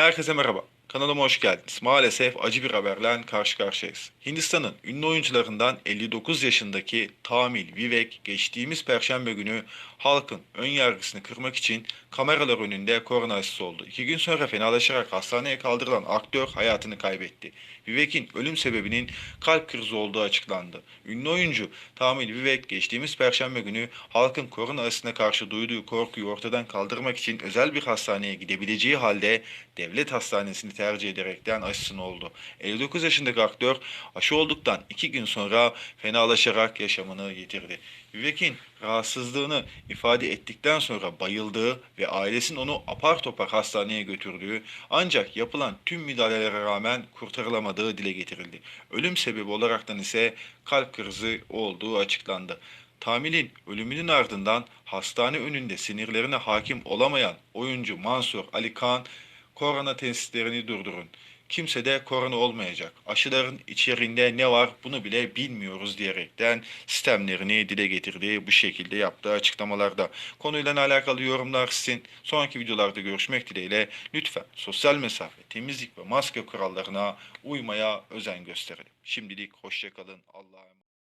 هاي خزم Kanalıma hoş geldiniz. Maalesef acı bir haberle karşı karşıyayız. Hindistan'ın ünlü oyuncularından 59 yaşındaki Tamil Vivek geçtiğimiz perşembe günü halkın ön yargısını kırmak için kameralar önünde korona aşısı oldu. İki gün sonra fenalaşarak hastaneye kaldırılan aktör hayatını kaybetti. Vivek'in ölüm sebebinin kalp krizi olduğu açıklandı. Ünlü oyuncu Tamil Vivek geçtiğimiz perşembe günü halkın korona aşısına karşı duyduğu korkuyu ortadan kaldırmak için özel bir hastaneye gidebileceği halde devlet hastanesini tercih ederekten aşısını oldu. 59 yaşındaki aktör aşı olduktan iki gün sonra fenalaşarak yaşamını yitirdi. Vivek'in rahatsızlığını ifade ettikten sonra bayıldığı ve ailesinin onu apar topar hastaneye götürdüğü ancak yapılan tüm müdahalelere rağmen kurtarılamadığı dile getirildi. Ölüm sebebi olaraktan ise kalp krizi olduğu açıklandı. Tamil'in ölümünün ardından hastane önünde sinirlerine hakim olamayan oyuncu Mansur Ali Khan korona testlerini durdurun. Kimse de korona olmayacak. Aşıların içeriğinde ne var bunu bile bilmiyoruz diyerekten sistemlerini dile getirdiği bu şekilde yaptığı açıklamalarda. Konuyla alakalı yorumlar sizin. Sonraki videolarda görüşmek dileğiyle lütfen sosyal mesafe, temizlik ve maske kurallarına uymaya özen gösterelim. Şimdilik hoşçakalın. Allah'a emanet.